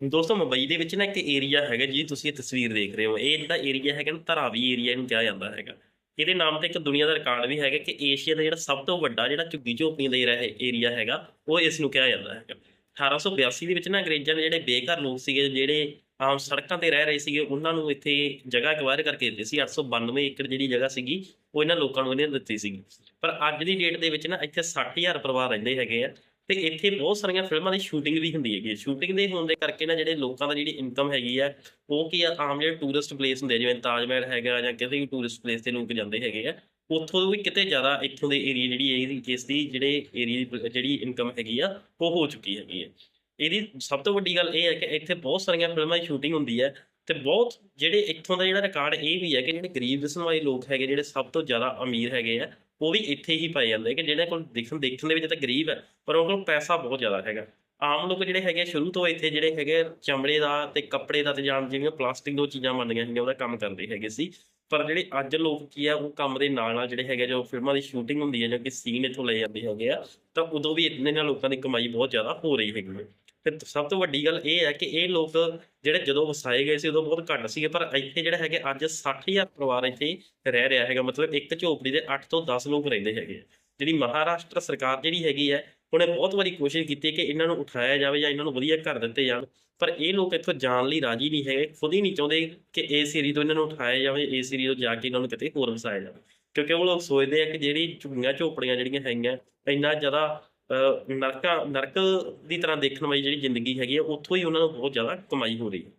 ਦੋਸਤੋ ਮੁੰਬਈ ਦੇ ਵਿੱਚ ਨਾ ਇੱਕ ਏਰੀਆ ਹੈਗਾ ਜੀ, ਤੁਸੀਂ ਇਹ ਤਸਵੀਰ ਦੇਖ ਰਹੇ ਹੋ। ਇਹ ਜਿਹੜਾ ਏਰੀਆ ਹੈਗਾ ਨਾ, ਧਰਾਵੀ ਏਰੀਆ ਨੂੰ ਕਿਹਾ ਜਾਂਦਾ ਹੈਗਾ। ਇਹਦੇ ਨਾਮ ਤੇ ਇੱਕ ਦੁਨੀਆ ਦਾ ਰਿਕਾਰਡ ਵੀ ਹੈਗਾ ਕਿ ਏਸ਼ੀਆ ਦਾ ਜਿਹੜਾ ਸਭ ਤੋਂ ਵੱਡਾ ਜਿਹੜਾ ਝੁੱਗੀ ਝੋਪੜੀਆਂ ਦਾ ਏਰੀਆ ਹੈਗਾ, ਉਹ ਇਸ ਨੂੰ ਕਿਹਾ ਜਾਂਦਾ ਹੈਗਾ। 1882 ਦੇ ਵਿੱਚ ਨਾ ਅੰਗਰੇਜ਼ਾਂ ਨੇ ਜਿਹੜੇ ਬੇਘਰ ਲੋਕ ਸੀਗੇ, ਜਿਹੜੇ ਆਮ ਸੜਕਾਂ ਤੇ ਰਹਿ ਰਹੇ ਸੀਗੇ, ਉਹਨਾਂ ਨੂੰ ਇੱਥੇ ਜਗ੍ਹਾ ਅਕਵਾਇਰ ਕਰਕੇ ਦਿੱਤੀ ਸੀ। 892 ਏਕੜ ਜਿਹੜੀ ਜਗ੍ਹਾ ਸੀਗੀ, ਉਹ ਇਹਨਾਂ ਲੋਕਾਂ ਨੂੰ ਇਹਨੇ ਦਿੱਤੀ ਸੀਗੀ। ਪਰ ਅੱਜ ਦੀ ਡੇਟ ਦੇ ਵਿੱਚ ਨਾ ਇੱਥੇ 60000 ਪਰਿਵਾਰ ਰਹਿੰਦੇ ਹੈਗੇ ਆ। ਤੇ ਇੱਥੇ ਬਹੁਤ ਸਾਰੀਆਂ ਫਿਲਮਾਂ ਦੀ ਸ਼ੂਟਿੰਗ ਵੀ ਹੁੰਦੀ ਹੈਗੀ ਸ਼ੂਟਿੰਗ ਦੇ ਹੋਣ ਦੇ ਕਰਕੇ ਨਾ ਜਿਹੜੇ ਲੋਕਾਂ ਦਾ ਜਿਹੜੀ ਇਨਕਮ ਹੈਗੀ ਆ ਉਹ ਕੀ ਆ ਆਮ ਜਿਹੜੇ ਟੂਰਿਸਟ ਪਲੇਸ ਹੁੰਦੇ ਆ, ਜਿਵੇਂ ਤਾਜ ਮਹਿਲ ਹੈਗਾ ਜਾਂ ਕਿਸੇ ਵੀ ਟੂਰਿਸਟ ਪਲੇਸ ਤੇ ਲੋਕ ਜਾਂਦੇ ਹੈਗੇ ਆ ਉੱਥੋਂ ਵੀ ਕਿਤੇ ਜ਼ਿਆਦਾ ਇੱਥੋਂ ਦੇ ਏਰੀਆ ਜਿਹੜੀ ਇਹਦੀ ਜਿਸ ਦੀ ਜਿਹੜੇ ਏਰੀਆ ਜਿਹੜੀ ਇਨਕਮ ਹੈਗੀ ਆ ਉਹ ਹੋ ਚੁੱਕੀ ਹੈਗੀ ਹੈ। ਇਹਦੀ ਸਭ ਤੋਂ ਵੱਡੀ ਗੱਲ ਇਹ ਹੈ ਕਿ ਇੱਥੇ ਬਹੁਤ ਸਾਰੀਆਂ ਫਿਲਮਾਂ ਦੀ ਸ਼ੂਟਿੰਗ ਹੁੰਦੀ ਹੈ ਤੇ ਬਹੁਤ ਜਿਹੜੇ ਇੱਥੋਂ ਦਾ ਜਿਹੜਾ ਰਿਕਾਰਡ ਇਹ ਵੀ ਹੈ ਕਿ ਜਿਹੜੇ ਗਰੀਬ ਕਿਸਮ ਵਾਲੇ ਲੋਕ ਹੈਗੇ ਜਿਹੜੇ ਸਭ ਤੋਂ ਜ਼ਿਆਦਾ ਅਮੀਰ ਹੈਗੇ ਆ ਉਹ ਵੀ ਇੱਥੇ ਹੀ ਪਾਏ ਜਾਂਦੇ ਕਿ ਜਿਹੜੇ ਕੋਲ ਦੇਖਣ ਦੇਖਣ ਦੇ ਵਿੱਚ ਤਾਂ ਗਰੀਬ ਹੈ ਪਰ ਉਹਨਾਂ ਕੋਲ ਪੈਸਾ ਬਹੁਤ ਜ਼ਿਆਦਾ ਹੈਗਾ। ਆਮ ਲੋਕ ਜਿਹੜੇ ਹੈਗੇ ਆ, ਸ਼ੁਰੂ ਤੋਂ ਇੱਥੇ ਜਿਹੜੇ ਹੈਗੇ ਚਮੜੇ ਦਾ ਤੇ ਕੱਪੜੇ ਦਾ ਤੇ ਜਾਂ ਜਿਹੜੀਆਂ ਪਲਾਸਟਿਕ ਦੋ ਚੀਜ਼ਾਂ ਬਣਦੀਆਂ ਸੀਗੀਆਂ ਉਹਦਾ ਕੰਮ ਕਰਦੇ ਹੈਗੇ ਸੀ। ਪਰ ਜਿਹੜੇ ਅੱਜ ਲੋਕ ਕੀ ਆ ਉਹ ਕੰਮ ਦੇ ਨਾਲ ਨਾਲ ਜਿਹੜੇ ਹੈਗੇ ਜੋ ਫਿਲਮਾਂ ਦੀ ਸ਼ੂਟਿੰਗ ਹੁੰਦੀ ਹੈ ਜਾਂ ਕਿ ਸੀਨ ਇੱਥੋਂ ਲਏ ਜਾਂਦੇ ਹੈਗੇ ਆ ਤਾਂ ਉਦੋਂ ਵੀ ਇੰਨੇ ਨਾਲ ਲੋਕਾਂ ਦੀ ਕਮਾਈ ਬਹੁਤ ਜ਼ਿਆਦਾ ਹੋ ਰਹੀ ਹੈਗੀ ਹੈ। ਤੇ ਸਭ ਤੋਂ ਵੱਡੀ ਗੱਲ ਇਹ ਹੈ ਕਿ ਇਹ ਲੋਕ ਜਿਹੜੇ ਜਦੋਂ ਵਸਾਏ ਗਏ ਸੀ ਉਦੋਂ ਬਹੁਤ ਘੱਟ ਸੀਗੇ, ਪਰ ਇੱਥੇ ਜਿਹੜਾ ਹੈਗੇ ਅੱਜ 60000 ਪਰਿਵਾਰ ਇੱਥੇ ਰਹਿ ਰਿਹਾ ਹੈਗਾ, ਮਤਲਬ ਇੱਕ ਝੋਪੜੀ ਦੇ 8 ਤੋਂ 10 ਲੋਕ ਰਹਿੰਦੇ ਹੈਗੇ ਆ। ਜਿਹੜੀ ਮਹਾਰਾਸ਼ਟਰ ਸਰਕਾਰ ਜਿਹੜੀ ਹੈਗੀ ਹੈ, ਉਹਨੇ ਬਹੁਤ ਵਾਰੀ ਕੋਸ਼ਿਸ਼ ਕੀਤੀ ਕਿ ਇਹਨਾਂ ਨੂੰ ਉਠਾਇਆ ਜਾਵੇ ਜਾਂ ਇਹਨਾਂ ਨੂੰ ਵਧੀਆ ਘਰ ਦਿੱਤੇ ਜਾਣ, ਪਰ ਇਹ ਲੋਕ ਇੱਥੋਂ ਜਾਣ ਲਈ ਰਾਜੀ ਨਹੀਂ ਹੈਗੇ, ਖੁਦ ਹੀ ਨਹੀਂ ਚਾਹੁੰਦੇ ਕਿ ਇਸ ਏਰੀਏ ਤੋਂ ਇਹਨਾਂ ਨੂੰ ਉਠਾਇਆ ਜਾਵੇ, ਇਸ ਏਰੀਏ ਤੋਂ ਜਾ ਕੇ ਇਹਨਾਂ ਨੂੰ ਕਿਤੇ ਹੋਰ ਵਸਾਇਆ ਜਾਵੇ ਕਿਉਂਕਿ ਉਹ ਲੋਕ ਸੋਚਦੇ ਆ ਕਿ ਜਿਹੜੀ ਝੁੱਗੀਆਂ ਝੋਪੜੀਆਂ ਜਿਹੜੀਆਂ ਹੈਗੀਆਂ, ਇੰਨਾ ਜ਼ਿਆਦਾ ਨਰਕਾਂ ਨਰਕ ਦੀ ਤਰ੍ਹਾਂ ਦੇਖਣ ਵਾਲੀ ਜਿਹੜੀ ਜ਼ਿੰਦਗੀ ਹੈਗੀ ਆ, ਉੱਥੋਂ ਹੀ ਉਹਨਾਂ ਨੂੰ ਬਹੁਤ ਜ਼ਿਆਦਾ ਕਮਾਈ ਹੋ ਰਹੀ ਹੈ।